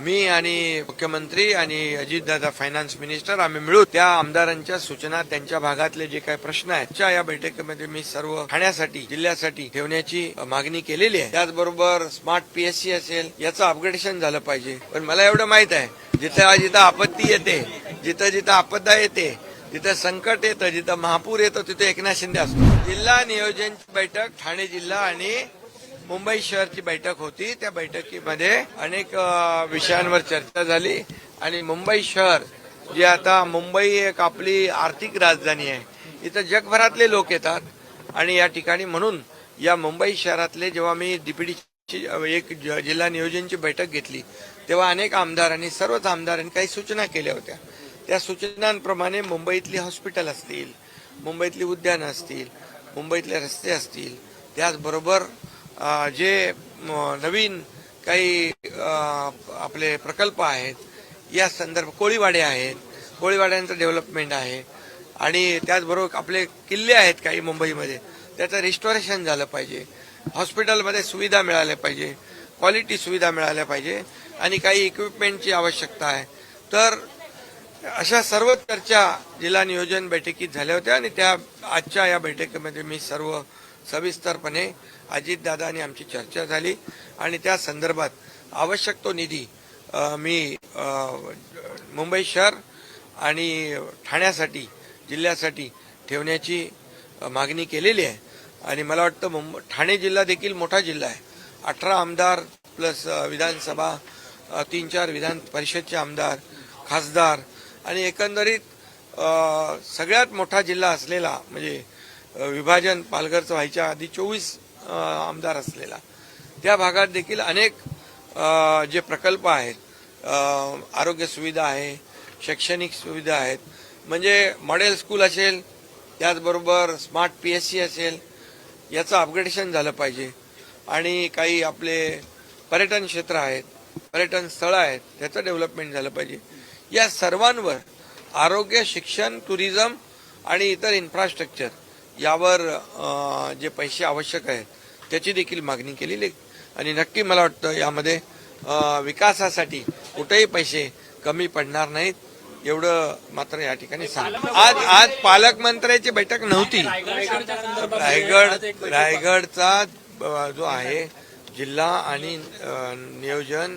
मी आणि मुख्यमंत्री आणि अजितदादा फायनान्स मिनिस्टर आम्ही मिळू त्या आमदारांच्या सूचना त्यांच्या भागातले जे काही प्रश्न आहेत त्या या बैठकीमध्ये मी सर्व ठाण्यासाठी जिल्ह्यासाठी ठेवण्याची मागणी केलेली आहे. त्याचबरोबर स्मार्ट पीएससी असेल याचं अपग्रेडेशन झालं पाहिजे. पण मला एवढं माहीत आहे जिथं जिथं आपत्ती येते जिथं जिथं आपदा येते जिथं संकट येतं जिथं महापूर येतो तिथे एकनाथ शिंदे असतो. जिल्हा नियोजन बैठक ठाणे जिल्हा आणि मुंबई शहरची बैठक होती. त्या बैठकीमध्ये अनेक विषयांवर चर्चा झाली आणि मुंबई शहर जे आता मुंबई एक आपली आर्थिक राजधानी आहे. इथं जगभरातले लोक येतात आणि या ठिकाणी म्हणून या मुंबई शहरातले जेव्हा मी डीपीडीची एक ज- जिल्हा नियोजनची बैठक घेतली तेव्हा अनेक आमदारांनी सर्वच आमदारांनी काही सूचना केल्या होत्या. त्या सूचनांप्रमाणे मुंबईतली हॉस्पिटल असतील मुंबईतली उद्यानं असतील मुंबईतले रस्ते असतील त्याचबरोबर जे म, नवीन काही आपले प्रकल्प आहेत या संदर्भ कोळीवाडे आहेत कोळीवाड्यांचं डेव्हलपमेंट आहे. आणि त्याचबरोबर आपले किल्ले आहेत काही मुंबईमध्ये त्याचं रिस्टोरेशन झालं पाहिजे. हॉस्पिटलमध्ये सुविधा मिळाल्या पाहिजे क्वालिटी सुविधा मिळाल्या पाहिजे आणि काही इक्विपमेंटची आवश्यकता आहे. तर अशा सर्व चर्चा जिल्हा नियोजन बैठकीत झाल्या होत्या आणि त्या आजच्या या बैठकीमध्ये मी सर्व सविस्तरपणे अजितदादा आणि आमची चर्चा झाली आणि त्या संदर्भात आवश्यक तो निधी मी मुंबई शहर आणि ठाण्यासाठी जिल्ह्यासाठी ठेवण्याची मागणी केलेली आहे. आणि मला वाटतं मुंब ठाणे जिल्हा देखील मोठा जिल्हा आहे. अठरा आमदार प्लस विधानसभा तीन चार विधान परिषदचे आमदार खासदार आणि एकंदरीत सगळ्यात मोठा जिल्हा असलेला म्हणजे विभाजन पालघरचं व्हायच्या आधी चोवीस आमदार असलेला. त्या भागात देखील अनेक जे प्रकल्प आहेत आरोग्य सुविधा आहे शैक्षणिक सुविधा आहेत म्हणजे मॉडेल स्कूल असेल त्याचबरोबर स्मार्ट पी एस सी असेल याचं अपग्रेडेशन झालं पाहिजे. आणि काही आपले पर्यटन क्षेत्र आहेत पर्यटन स्थळं आहेत त्याचं डेव्हलपमेंट झालं पाहिजे. या सर्वांवर आरोग्य शिक्षण टुरिझम आणि इतर इन्फ्रास्ट्रक्चर यावर जे पैसे आवश्यक आहेत त्याची देखील मागणी केलेली आहे. आणि नक्की मला वाटतं यामध्ये विकासासाठी कुठेही पैसे कमी पडणार नाहीत. एवढं मात्र या ठिकाणी सांग आज आज पालकमंत्र्याची बैठक नव्हती. रायगड रायगडचा जो आहे जिल्हा आणि नियोजन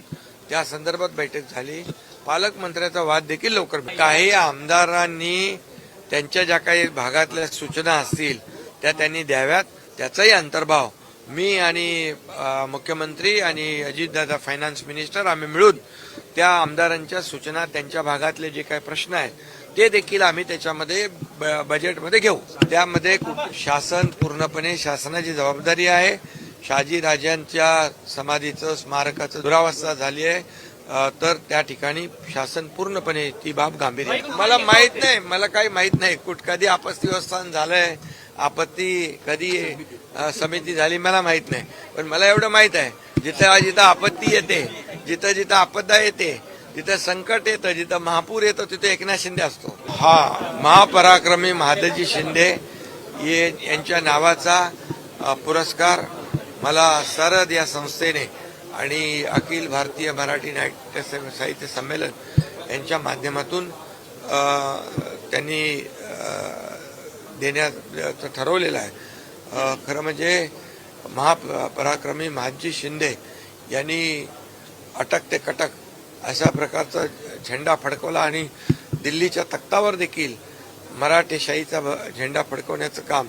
त्या संदर्भात बैठक झाली. पालकमंत्र्याचा वाद देखील लवकर काही आमदारांनी त्यांच्या ज्या काही भागातल्या सूचना असतील त्या त्यांनी द्याव्यात. त्याचाही अंतर्भाव मी आणि मुख्यमंत्री आणि अजितदादा फायनान्स मिनिस्टर आम्ही मिळून त्या आमदारांच्या सूचना त्यांच्या भागातले जे काही प्रश्न आहेत ते देखील आम्ही त्याच्यामध्ये ब- बजेटमध्ये घेऊ. त्यामध्ये शासन पूर्णपणे शासनाची जबाबदारी आहे. शहाजी राजांच्या समाधीचं स्मारकाचं दुरावस्था झाली आहे. तर त्या ठिकाणी शासन पूर्णपणे ती बाब गांभीर्य आहे. मला माहीत नाही मला काही माहीत नाही. कुठ कधी आपत्ती व्यवस्थान झालंय आपत्ती कधी समिती झाली मला माहीत नाही. पण मला एवढं माहीत आहे जिथं जिथं आपत्ती येते जिथं जिथं आपदा येते जिथं संकट येतं जिथं महापूर येतो तिथे एकनाथ शिंदे असतो. हा. महापराक्रमी महादजी शिंदे ये यांच्या नावाचा पुरस्कार मला सरद या संस्थेने आणि अखिल भारतीय मराठी नाट्य साहित्य संमेलन यांच्या माध्यमातून त्यांनी देण्याचं ठरवलेलं आहे. खरं म्हणजे महापराक्रमी महाजी शिंदे यांनी अटक ते कटक अशा प्रकारचा झेंडा फडकवला आणि दिल्लीच्या तख्तावर देखील मराठेशाहीचा भ- झेंडा फडकवण्याचं काम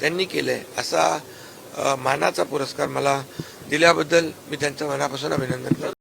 त्यांनी केलंय. असा मानाचा पुरस्कार मला दिल्याबद्दल मी त्यांचं मनापासून अभिनंदन करतो.